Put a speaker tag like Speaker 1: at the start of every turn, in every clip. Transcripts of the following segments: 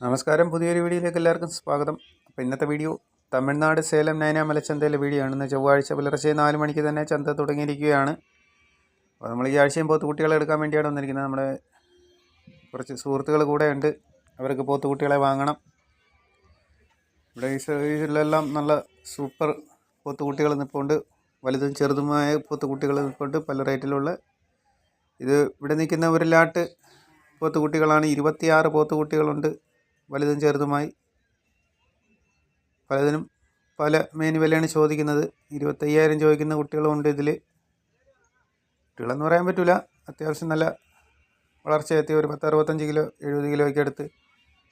Speaker 1: നമസ്കാരം. പുതിയൊരു വീഡിയോയിലേക്ക് എല്ലാവർക്കും സ്വാഗതം. അപ്പോൾ ഇന്നത്തെ വീഡിയോ തമിഴ്നാട് സേലം നയനാമല മലച്ചന്തയിലെ വീഡിയോ ആണ്. ഇന്ന് ചൊവ്വാഴ്ച പുലർച്ചെ നാല് മണിക്ക് തന്നെ ചന്ത തുടങ്ങിയിരിക്കുകയാണ്. അപ്പോൾ നമ്മൾ ഈ ആഴ്ചയും പോത്തുകുട്ടികളെ എടുക്കാൻ വേണ്ടിയാണ് വന്നിരിക്കുന്നത്. നമ്മുടെ കുറച്ച് സുഹൃത്തുക്കൾ കൂടെ ഉണ്ട്. അവർക്ക് പോത്തുകുട്ടികളെ വാങ്ങണം. ഇവിടെ ഈ സൈഡിലെല്ലാം നല്ല സൂപ്പർ പോത്തുകുട്ടികൾ നിൽപ്പുണ്ട് വലുതും ചെറുതുമായ പോത്തുകുട്ടികൾ നിൽപ്പുണ്ട് പല റേറ്റിലുള്ള. ഇത് ഇവിടെ നിൽക്കുന്ന ഒരു ലാട്ട് പോത്തുകുട്ടികളാണ് ഇരുപത്തിയാറ് പോത്തുകുട്ടികളുണ്ട് വലുതും ചെറുതുമായി പലതിനും പല മേനി വിലയാണ് ചോദിക്കുന്നത്. ഇരുപത്തയ്യായിരം ചോദിക്കുന്ന കുട്ടികളുമുണ്ട് ഇതിൽ കുട്ടികളെന്ന് പറയാൻ പറ്റില്ല അത്യാവശ്യം നല്ല വളർച്ചയെത്തിയ ഒരു പത്ത് അറുപത്തഞ്ച് കിലോ എഴുപത് കിലോയ്ക്ക് അടുത്ത്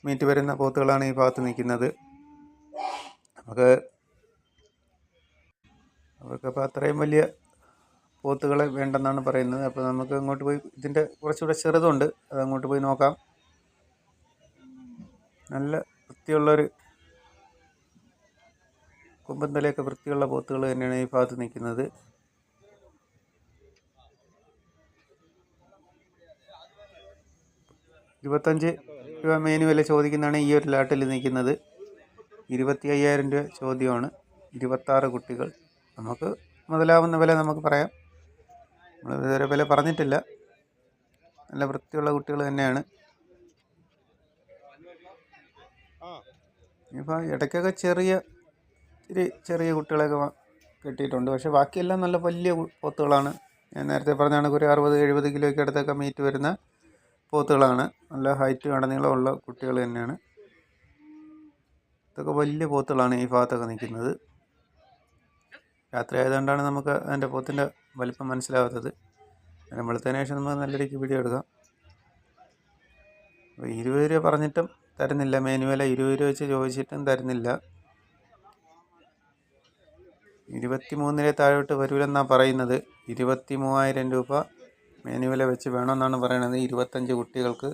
Speaker 1: മീറ്റ് വരുന്ന പോത്തുകളാണ് ഈ ഭാഗത്ത് നിൽക്കുന്നത്. നമുക്ക് അവർക്കപ്പോൾ അത്രയും വലിയ പോത്തുകളെ വേണ്ടെന്നാണ് പറയുന്നത്. അപ്പോൾ നമുക്ക് അങ്ങോട്ട് പോയി ഇതിന്റെ കുറച്ചുകൂടെ ചെറുതുണ്ട്. അത് അങ്ങോട്ട് പോയി നോക്കാം. നല്ല വൃത്തിയുള്ളൊരു കൊമ്പൻ തലയൊക്കെ വൃത്തിയുള്ള പോത്തുകൾ തന്നെയാണ് ഈ ഭാഗത്ത് നിൽക്കുന്നത്. ഇരുപത്തഞ്ച് രൂപ മെയിന് വില ചോദിക്കുന്നതാണ് ഈ ഒരു ലാട്ടിൽ നിൽക്കുന്നത്. ഇരുപത്തി അയ്യായിരം രൂപ ചോദ്യമാണ്. ഇരുപത്താറ് കുട്ടികൾ. നമുക്ക് മുതലാവുന്ന വില നമുക്ക് പറയാം. നമ്മൾ ഇതുവരെ വില പറഞ്ഞിട്ടില്ല. നല്ല വൃത്തിയുള്ള കുട്ടികൾ തന്നെയാണ്. ഇപ്പോൾ ഇടയ്ക്കൊക്കെ ചെറിയ ഇത്തിരി ചെറിയ കുട്ടികളെയൊക്കെ കിട്ടിയിട്ടുണ്ട്. പക്ഷേ ബാക്കിയെല്ലാം നല്ല വലിയ പോത്തുകളാണ്. ഞാൻ നേരത്തെ പറഞ്ഞ കണക്ക് ഒരു അറുപത് എഴുപത് കിലോയ്ക്ക് അടുത്തൊക്കെ മീറ്റ് വരുന്ന പോത്തുകളാണ്. നല്ല ഹൈറ്റ് കടനീളമുള്ള കുട്ടികൾ തന്നെയാണ്. ഇതൊക്കെ വലിയ പോത്തുകളാണ് ഈ ഭാഗത്തൊക്കെ നിൽക്കുന്നത്. രാത്രി ആയതുകൊണ്ടാണ് നമുക്ക് അതിന്റെ പോത്തിന്റെ വലിപ്പം മനസ്സിലാവാത്തത്. വെളുത്തതിന് ശേഷം നമുക്ക് നല്ല രീതിക്ക് വീഡിയോ എടുക്കാം. അപ്പോൾ ഇരുപത് രൂപ പറഞ്ഞിട്ടും തരുന്നില്ല. മാനുവല ഇരുപത് രൂപ വെച്ച് ചോദിച്ചിട്ടും തരുന്നില്ല. ഇരുപത്തി മൂന്നിലെ താഴോട്ട് വരൂലെന്നാണ് പറയുന്നത്. ഇരുപത്തി മൂവായിരം രൂപ മാനുവല വെച്ച് വേണമെന്നാണ് പറയുന്നത്. ഇരുപത്തഞ്ച് കുട്ടികൾക്ക്.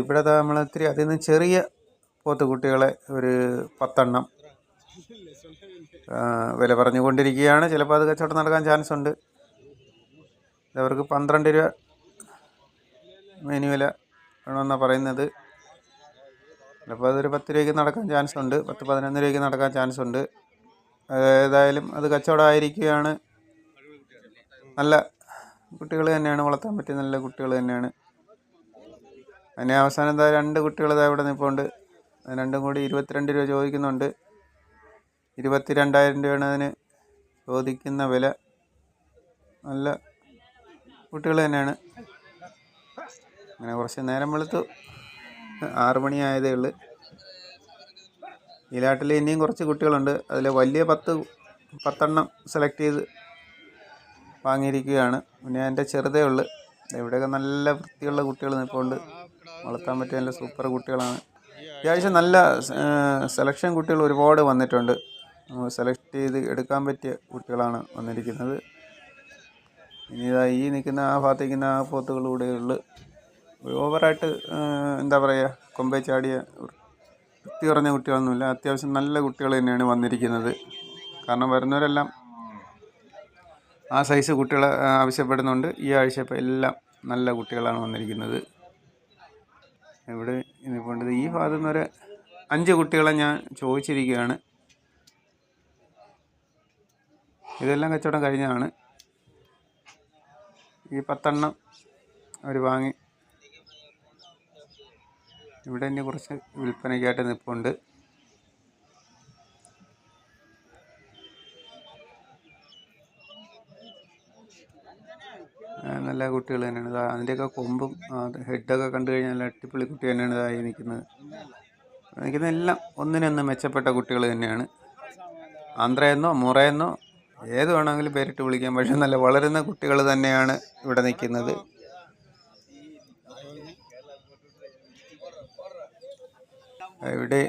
Speaker 1: ഇവിടെ നമ്മൾ ഇത്തിരി അതിൽ നിന്ന് ചെറിയ പോത്ത് കുട്ടികളെ ഒരു പത്തെണ്ണം വില പറഞ്ഞുകൊണ്ടിരിക്കുകയാണ്. ചിലപ്പോൾ അത് കച്ചവടം നടക്കാൻ ചാൻസ് ഉണ്ട്. അവർക്ക് പന്ത്രണ്ട് രൂപ മെനുവില വേണമെന്നാണ് പറയുന്നത്. ചിലപ്പോൾ അതൊരു പത്ത് രൂപയ്ക്ക് നടക്കാൻ ചാൻസ് ഉണ്ട് പത്ത് പതിനൊന്ന് രൂപയ്ക്ക് നടക്കാൻ ചാൻസ് ഉണ്ട് ഏതായാലും അത് കച്ചവടമായിരിക്കുകയാണ്. നല്ല കുട്ടികൾ തന്നെയാണ് വളർത്താൻ പറ്റിയ നല്ല കുട്ടികൾ തന്നെയാണ്. അതിന് അവസാനം എന്താ രണ്ട് കുട്ടികൾ ഇതാ ഇവിടെ നിൽപ്പുണ്ട് രണ്ടും കൂടി ഇരുപത്തിരണ്ട് രൂപ ചോദിക്കുന്നുണ്ട്. ഇരുപത്തി രണ്ടായിരം രൂപയാണ് അതിന് ചോദിക്കുന്ന വില. നല്ല കുട്ടികൾ തന്നെയാണ്. അങ്ങനെ കുറച്ച് നേരം വെളുത്തു. ആറ് മണിയായതേ ഉള്ളു. ഈ ലാട്ടിൽ ഇനിയും കുറച്ച് കുട്ടികളുണ്ട്. അതിൽ വലിയ പത്ത് പത്തെണ്ണം സെലക്ട് ചെയ്ത് വാങ്ങിയിരിക്കുകയാണ്. പിന്നെ എന്റെ ചെറുതേ ഉള്ളു. ഇവിടെയൊക്കെ നല്ല വൃത്തിയുള്ള കുട്ടികൾ നിൽപ്പുണ്ട്. വളർത്താൻ പറ്റിയ നല്ല സൂപ്പർ കുട്ടികളാണ്. അത്യാവശ്യം നല്ല സെലക്ഷൻ കുട്ടികൾ ഒരുപാട് വന്നിട്ടുണ്ട്. സെലക്ട് ചെയ്ത് എടുക്കാൻ പറ്റിയ കുട്ടികളാണ് വന്നിരിക്കുന്നത്. ഇനി ഈ നിൽക്കുന്ന ആ ഭാഗത്ത് നിൽക്കുന്ന ആ പോത്തുകൾ ഉള്ളു. ഓവറായിട്ട് എന്താ പറയുക കൊമ്പേ ചാടിയ വൃത്തി കുറഞ്ഞ കുട്ടികളൊന്നുമില്ല. അത്യാവശ്യം നല്ല കുട്ടികൾ തന്നെയാണ് വന്നിരിക്കുന്നത്. കാരണം വരുന്നവരെല്ലാം ആ സൈസ് കുട്ടികളെ ആവശ്യപ്പെടുന്നുണ്ട്. ഈ ആഴ്ച ഇപ്പോൾ എല്ലാം നല്ല കുട്ടികളാണ് വന്നിരിക്കുന്നത്. ഇവിടെ ഇനിയിപ്പോൾ ഈ ഭാഗത്തു നിന്ന് അഞ്ച് കുട്ടികളെ ഞാൻ ചോദിച്ചിരിക്കുകയാണ്. ഇതെല്ലാം കച്ചവടം കഴിഞ്ഞതാണ്. ഈ പത്തെണ്ണം അവർ വാങ്ങി ഇവിടെ തന്നെ കുറച്ച് വിൽപ്പനയ്ക്കായിട്ട് നിൽപ്പുണ്ട് നല്ല കുട്ടികൾ തന്നെയാണ്. അതിന്റെയൊക്കെ കൊമ്പും ഹെഡൊക്കെ കണ്ടു കഴിഞ്ഞാൽ നല്ല അടിപൊളി കുട്ടി തന്നെയാണ് ഇതായി നിൽക്കുന്നത്. നിൽക്കുന്ന എല്ലാം ഒന്നിനൊന്ന് മെച്ചപ്പെട്ട കുട്ടികൾ തന്നെയാണ്. ആന്ധ്രയെന്നോ മുറയെന്നോ ഏത് വേണമെങ്കിലും പേരിട്ട് വിളിക്കാം. പക്ഷെ നല്ല വളരുന്ന കുട്ടികൾ തന്നെയാണ് ഇവിടെ നിൽക്കുന്നത്. ഇവിടെ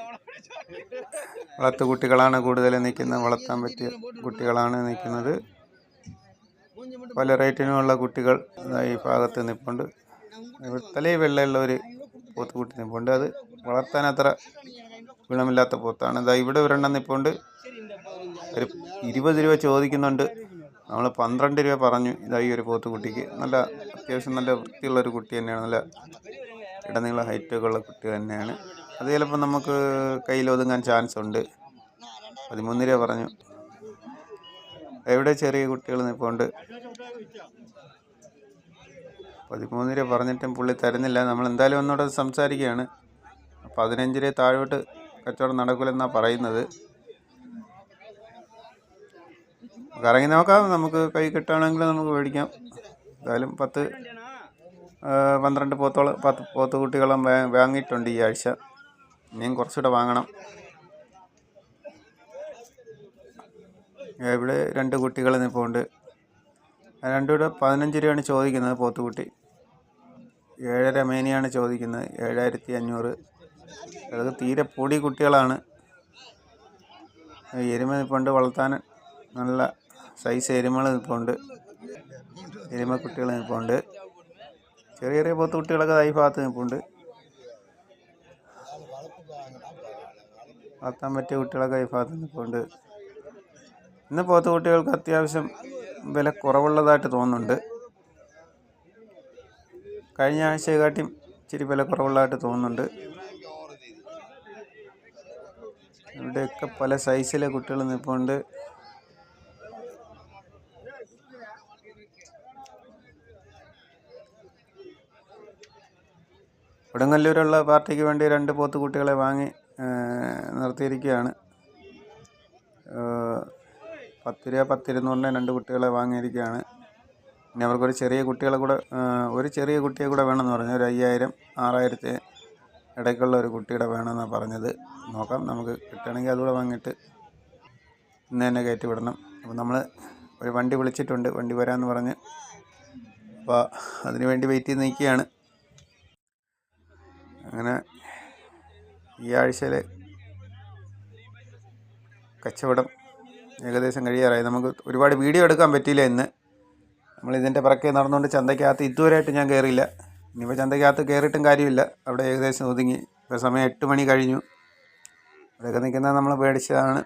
Speaker 1: വളർത്തു കുട്ടികളാണ് കൂടുതൽ നിൽക്കുന്നത്. വളർത്താൻ പറ്റിയ കുട്ടികളാണ് നിൽക്കുന്നത്. പല റേറ്റിനുമുള്ള കുട്ടികൾ ഈ ഭാഗത്ത് നിൽപ്പുണ്ട് തലേ വെള്ളയുള്ള ഒരു പോത്തുകുട്ടി നിൽപ്പുണ്ട് അത് വളർത്താൻ അത്ര ഗുണമില്ലാത്ത പോത്താണ്. ഇതാ ഇവിടെ ഒരെണ്ണം നിൽപ്പുണ്ട് ഒരു ഇരുപത് രൂപ ചോദിക്കുന്നുണ്ട്. നമ്മൾ പന്ത്രണ്ട് രൂപ പറഞ്ഞു ഇതാ ഈ ഒരു പോത്തുകുട്ടിക്ക് നല്ല അത്യാവശ്യം നല്ല വൃത്തിയുള്ള ഒരു കുട്ടി തന്നെയാണ്. നല്ല ഇടനീള ഹൈറ്റൊക്കെ ഉള്ള കുട്ടി തന്നെയാണ്. അത് ചിലപ്പോൾ നമുക്ക് കയ്യിൽ ഒതുങ്ങാൻ ചാൻസ് ഉണ്ട് പതിമൂന്ന് രൂപ പറഞ്ഞു. എവിടെ ചെറിയ കുട്ടികൾ നിൽപ്പുണ്ട് പതിമൂന്ന് രൂപ പറഞ്ഞിട്ടും പുള്ളി തരുന്നില്ല. നമ്മൾ എന്തായാലും ഒന്നുകൂടെ സംസാരിക്കുകയാണ്. പതിനഞ്ച് രൂപ താഴോട്ട് കച്ചവടം നടക്കില്ലെന്നാണ് പറയുന്നത്. കറങ്ങി നോക്കാം. നമുക്ക് കൈ കിട്ടുകയാണെങ്കിൽ നമുക്ക് മേടിക്കാം. എന്തായാലും പത്ത് പന്ത്രണ്ട് പോത്തോളം പത്ത് പോത്ത് കുട്ടികളും വാങ്ങിയിട്ടുണ്ട് ഈ ആഴ്ച. ഇനിയും കുറച്ചുകൂടെ വാങ്ങണം. ഇവിടെ രണ്ട് കുട്ടികൾ നിൽപ്പുണ്ട് രണ്ടുകൂടെ പതിനഞ്ച് രൂപയാണ് ചോദിക്കുന്നത് പോത്തുകുട്ടി. ഏഴര മേനിയാണ് ചോദിക്കുന്നത് ഏഴായിരത്തി അഞ്ഞൂറ് അതൊക്കെ തീരെ പൊടി കുട്ടികളാണ്. എരുമ നിൽപ്പുണ്ട് വളർത്താൻ നല്ല സൈസ് എരുമകൾ നിൽപ്പുണ്ട് എരുമ കുട്ടികൾ നിൽപ്പുണ്ട് ചെറിയ ചെറിയ പോത്തുകുട്ടികളൊക്കെ ഈ ഭാഗത്ത് നിൽപ്പുണ്ട് വളർത്താൻ പറ്റിയ കുട്ടികളൊക്കെ ഈ ഭാഗത്ത് നിൽപ്പുണ്ട്. ഇന്ന് പോത്ത് കുട്ടികൾക്ക് അത്യാവശ്യം വില കുറവുള്ളതായിട്ട് തോന്നുന്നുണ്ട്. കഴിഞ്ഞ ആഴ്ചയെക്കാട്ടിയും ഇച്ചിരി വില കുറവുള്ളതായിട്ട് തോന്നുന്നുണ്ട്. ഇവിടെയൊക്കെ പല സൈസിലെ കുട്ടികൾ നിൽപ്പുണ്ട്. കൊടുങ്ങല്ലൂരുള്ള പാർട്ടിക്ക് വേണ്ടി രണ്ട് പോത്ത് കുട്ടികളെ വാങ്ങി നിർത്തിയിരിക്കുകയാണ്. പത്തിര പത്ത് രൂപ പത്തിരുന്നൂറിന് രണ്ട് കുട്ടികളെ വാങ്ങിയിരിക്കുകയാണ്. പിന്നെ അവർക്കൊരു ചെറിയ കുട്ടികളെ കൂടെ ഒരു ചെറിയ കുട്ടിയെ കൂടെ വേണമെന്ന് പറഞ്ഞു. ഒരു അയ്യായിരം ആറായിരത്തി ഇടയ്ക്കുള്ള ഒരു കുട്ടിയുടെ വേണമെന്നാണ് പറഞ്ഞത്. നോക്കാം നമുക്ക് കിട്ടുകയാണെങ്കിൽ അതുകൂടെ വാങ്ങിയിട്ട് ഇന്ന് തന്നെ കയറ്റി വിടണം അപ്പോൾ നമ്മൾ ഒരു വണ്ടി വിളിച്ചിട്ടുണ്ട്. വണ്ടി വരാമെന്ന് പറഞ്ഞ് അപ്പോൾ അതിനുവേണ്ടി വെയിറ്റ് ചെയ്ത് നിൽക്കുകയാണ്. അങ്ങനെ ഈ ആഴ്ചയിലെ കച്ചവടം ഏകദേശം കഴിയാറായി. നമുക്ക് ഒരുപാട് വീഡിയോ എടുക്കാൻ പറ്റിയില്ല ഇന്ന്. നമ്മൾ ഇതിന്റെ പിറക്കെ നടന്നുകൊണ്ട് ചന്തയ്ക്കകത്ത് ഇതുവരെയായിട്ട് ഞാൻ കയറിയില്ല. ഇനിയിപ്പോൾ ചന്തയ്ക്കകത്ത് കയറിയിട്ടും കാര്യമില്ല. അവിടെ ഏകദേശം ഒതുങ്ങി. ഇപ്പോൾ സമയം എട്ട് മണി കഴിഞ്ഞു. അതൊക്കെ നിൽക്കുന്നത് നമ്മൾ പേടിച്ചതാണ്.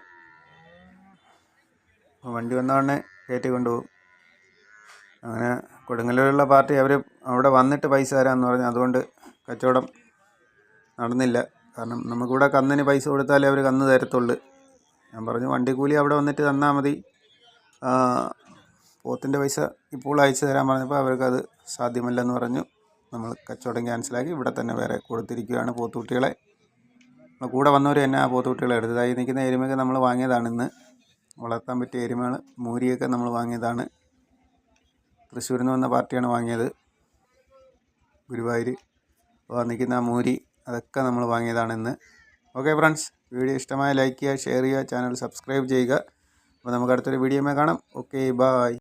Speaker 1: വണ്ടി വന്നവണ്ണെ കയറ്റി കൊണ്ടുപോകും. അങ്ങനെ കൊടുങ്ങല്ലൂരുള്ള പാർട്ടി അവർ അവിടെ വന്നിട്ട് പൈസ തരാമെന്ന് പറഞ്ഞു. അതുകൊണ്ട് കച്ചവടം നടന്നില്ല. കാരണം നമുക്കിവിടെ കന്നിന് പൈസ കൊടുത്താലേ അവർ കന്ന് തരത്തുള്ളൂ. ഞാൻ പറഞ്ഞു വണ്ടി കൂലി അവിടെ വന്നിട്ട് തന്നാൽ മതി. പോത്തിന്റെ പൈസ ഇപ്പോൾ അയച്ചു തരാൻ പറഞ്ഞപ്പോൾ അവർക്കത് സാധ്യമല്ലെന്ന് പറഞ്ഞു. നമ്മൾ കച്ചവടം ക്യാൻസലാക്കി. ഇവിടെ തന്നെ വേറെ കൊടുത്തിരിക്കുകയാണ് പോത്തുകുട്ടികളെ. കൂടെ വന്നവർ തന്നെ ആ പോത്തുകുട്ടികളെ എടുത്തതായി നിൽക്കുന്ന എരുമയൊക്കെ നമ്മൾ വാങ്ങിയതാണ് ഇന്ന്. വളർത്താൻ പറ്റിയ എരുമകൾ മൂരിയൊക്കെ നമ്മൾ വാങ്ങിയതാണ്. തൃശ്ശൂരിൽ നിന്ന് വന്ന പാർട്ടിയാണ് വാങ്ങിയത്. ഗുരുവായൂർ അപ്പോൾ നിൽക്കുന്ന ആ മൂരി അതൊക്കെ നമ്മൾ വാങ്ങിയതാണ് ഇന്ന് ഓക്കെ ഫ്രണ്ട്സ് വീഡിയോ ഇഷ്ടമായ ലൈക്ക് ചെയ്യുക ഷെയർ ചെയ്യുക ചാനൽ സബ്സ്ക്രൈബ് ചെയ്യുക. അപ്പോൾ നമുക്ക് അടുത്തൊരു വീഡിയോമേ കാണാം. Okay bye